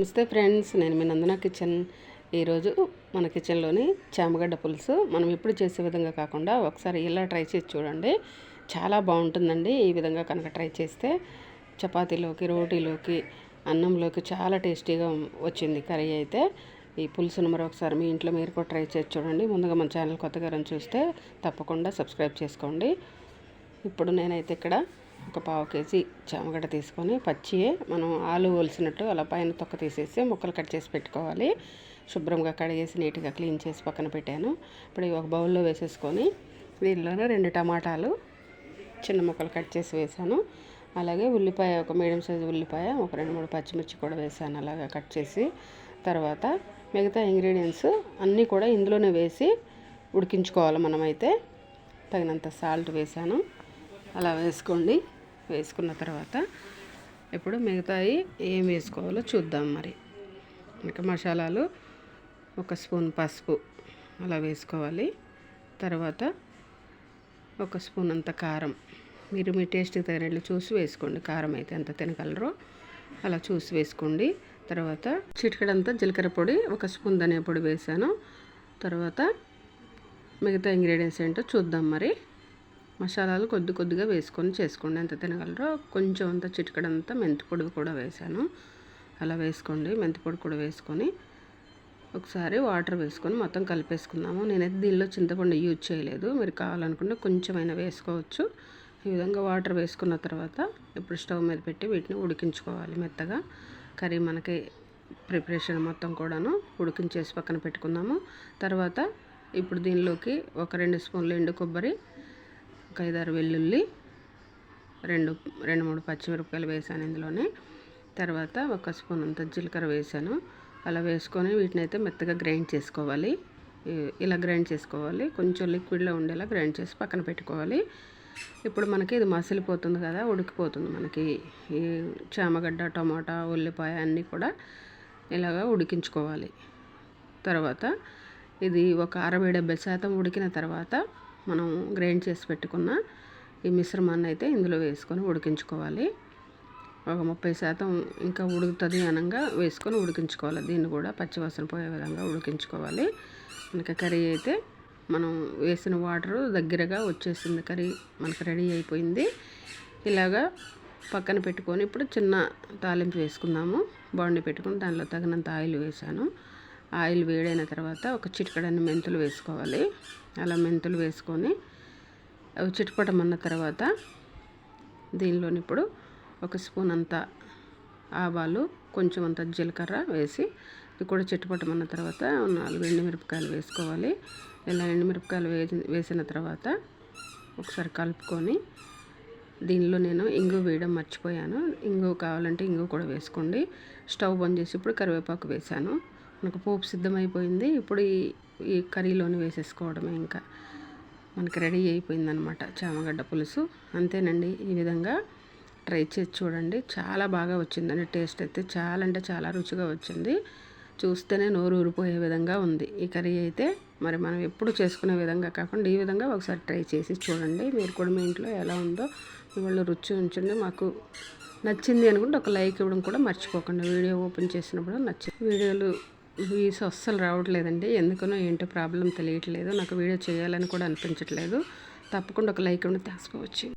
నమస్తే ఫ్రెండ్స్ నేను మీ నందన కిచెన్. ఈరోజు మన కిచెన్లోని చామగడ్డ పులుసు మనం ఎప్పుడు చేసే విధంగా కాకుండా ఒకసారి ఇలా ట్రై చేసి చూడండి. చాలా బాగుంటుందండి ఈ విధంగా కనుక ట్రై చేస్తే. చపాతీలోకి రోటీలోకి అన్నంలోకి చాలా టేస్టీగా వచ్చింది కర్రీ అయితే. ఈ పులుసును మరొకసారి మీ ఇంట్లో మీరు కూడా ట్రై చేసి చూడండి. ముందుగా మన ఛానల్ కొత్తగా చూస్తే తప్పకుండా సబ్స్క్రైబ్ చేసుకోండి. ఇప్పుడు నేనైతే ఇక్కడ ఒక పావు కేజీ చామగడ్డ తీసుకొని పచ్చియే మనం ఆలు ఒలిసినట్టు అలా పైన తొక్క తీసేసి ముక్కలు కట్ చేసి పెట్టుకోవాలి. శుభ్రంగా కడిగేసి నీట్గా క్లీన్ చేసి పక్కన పెట్టాను. ఇప్పుడు ఒక బౌల్లో వేసేసుకొని దీనిలోనే రెండు టమాటాలు చిన్న ముక్కలు కట్ చేసి వేసాను. అలాగే ఉల్లిపాయ ఒక మీడియం సైజు ఉల్లిపాయ ఒక రెండు మూడు పచ్చిమిర్చి కూడా వేసాను అలాగా కట్ చేసి. తర్వాత మిగతా ఇంగ్రీడియంట్స్ అన్నీ కూడా ఇందులోనే వేసి ఉడికించుకోవాలి మనమైతే. తగినంత సాల్ట్ వేసాను. అలా వేసుకోండి. వేసుకున్న తర్వాత ఇప్పుడు మిగతాయి ఏం వేసుకోవాలో చూద్దాం మరి. ఇంకా మసాలాలు ఒక స్పూన్ పసుపు అలా వేసుకోవాలి. తర్వాత ఒక స్పూన్ అంత కారం. మీరు మీ టేస్ట్కి తగినట్లు చూసి వేసుకోండి. కారం అయితే ఎంత తినగలరో అలా చూసి వేసుకోండి. తర్వాత చిటికడంతా జీలకర్ర పొడి ఒక స్పూన్ ధనియా పొడి వేసాను. తర్వాత మిగతా ఇంగ్రీడియంట్స్ ఏంటో చూద్దాం మరి. మసాలాలు కొద్ది కొద్దిగా వేసుకొని చేసుకోండి. ఎంత తినగలరో కొంచెం అంత చిటికడంతా మెంతిపొడి కూడా వేసాను అలా వేసుకోండి. మెంతిపొడి కూడా వేసుకొని ఒకసారి వాటర్ వేసుకొని మొత్తం కలిపేసుకుందాము. నేనైతే దీనిలో చింతపండు యూజ్ చేయలేదు. మీరు కావాలనుకుంటే కొంచెమైనా వేసుకోవచ్చు. ఈ విధంగా వాటర్ వేసుకున్న తర్వాత ఇప్పుడు స్టవ్ మీద పెట్టి వీటిని ఉడికించుకోవాలి మెత్తగా. కర్రీ మనకి ప్రిపరేషన్ మొత్తం కూడాను ఉడికించేసి పక్కన పెట్టుకుందాము. తర్వాత ఇప్పుడు దీనిలోకి ఒక రెండు స్పూన్లు ఎండు కొబ్బరి ఒక ఐదారు వెల్లుల్లి రెండు రెండు మూడు పచ్చిమిరపకాయలు వేసాను ఇందులోనే. తర్వాత ఒక స్పూన్ అంత జీలకర్ర వేసాను. అలా వేసుకొని వీటిని అయితే మెత్తగా గ్రైండ్ చేసుకోవాలి. ఇలా గ్రైండ్ చేసుకోవాలి. కొంచెం లిక్విడ్లో ఉండేలా గ్రైండ్ చేసి పక్కన పెట్టుకోవాలి. ఇప్పుడు మనకి ఇది మసిలిపోతుంది కదా ఉడికిపోతుంది మనకి. ఈ చామగడ్డ టమాటా ఉల్లిపాయ అన్నీ కూడా ఇలాగా ఉడికించుకోవాలి. తర్వాత ఇది ఒక అరవై డెబ్బై శాతం ఉడికిన తర్వాత మనం గ్రైండ్ చేసి పెట్టుకున్న ఈ మిశ్రమాన్ని అయితే ఇందులో వేసుకొని ఉడికించుకోవాలి. ఒక ముప్పై శాతం ఇంకా ఉడుకుతుంది అనగా వేసుకొని ఉడికించుకోవాలి. దీన్ని కూడా పచ్చివాసన పోయే విధంగా ఉడికించుకోవాలి. మనకి కర్రీ అయితే మనం వేసిన వాటర్ దగ్గరగా వచ్చేసింది కర్రీ మనకి రెడీ అయిపోయింది. ఇలాగా పక్కన పెట్టుకొని ఇప్పుడు చిన్న తాలింపు వేసుకుందాము. బాండి పెట్టుకుని దానిలో తగినంత ఆయిల్ వేసాను ఆయిల్ వేడైన తర్వాత ఒక చిటికడన్ని మెంతులు వేసుకోవాలి. అలా మెంతులు వేసుకొని అవి చిటపటమన్న తర్వాత దీనిలోని ఇప్పుడు ఒక స్పూన్ అంత ఆవాలు కొంచెం అంత జీలకర్ర వేసి ఇది కూడా చిట్టుపట్టమన్న తర్వాత నాలుగు ఎండుమిరపకాయలు వేసుకోవాలి. ఇలా ఎండుమిరపకాయలు వేసి వేసిన తర్వాత ఒకసారి కలుపుకొని దీనిలో నేను ఇంగు వేయడం మర్చిపోయాను. ఇంగు కావాలంటే ఇంగు కూడా వేసుకోండి. స్టవ్ బంద్ చేసి ఇప్పుడు కరివేపాకు వేసాను మనకు పోపు సిద్ధమైపోయింది. ఇప్పుడు ఈ ఈ కర్రీలోని వేసేసుకోవడమే ఇంకా. మనకి రెడీ అయిపోయిందనమాట చామగడ్డ పులుసు. అంతేనండి ఈ విధంగా ట్రై చేసి చూడండి. చాలా బాగా వచ్చిందండి టేస్ట్ అయితే చాలా అంటే చాలా రుచిగా వచ్చింది. చూస్తేనే నోరు ఊరిపోయే విధంగా ఉంది. ఈ కర్రీ అయితే మరి మనం ఎప్పుడు చేసుకునే విధంగా కాకుండా ఈ విధంగా ఒకసారి ట్రై చేసి చూడండి. మీరు కూడా మీ ఇంట్లో ఎలా ఉందో ఇవాళ రుచి ఉంచండి. మాకు నచ్చింది అనుకుంటే ఒక లైక్ ఇవ్వడం కూడా మర్చిపోకండి. వీడియో ఓపెన్ చేసినప్పుడు నచ్చింది. వీడియోలు వ్యూస్ అస్సలు రావట్లేదండి. ఎందుకనో ఏంటో ప్రాబ్లం తెలియట్లేదు. నాకు వీడియో చేయాలని కూడా అనిపించట్లేదు. తప్పకుండా ఒక లైక్ ఉండి తీసుకోవచ్చు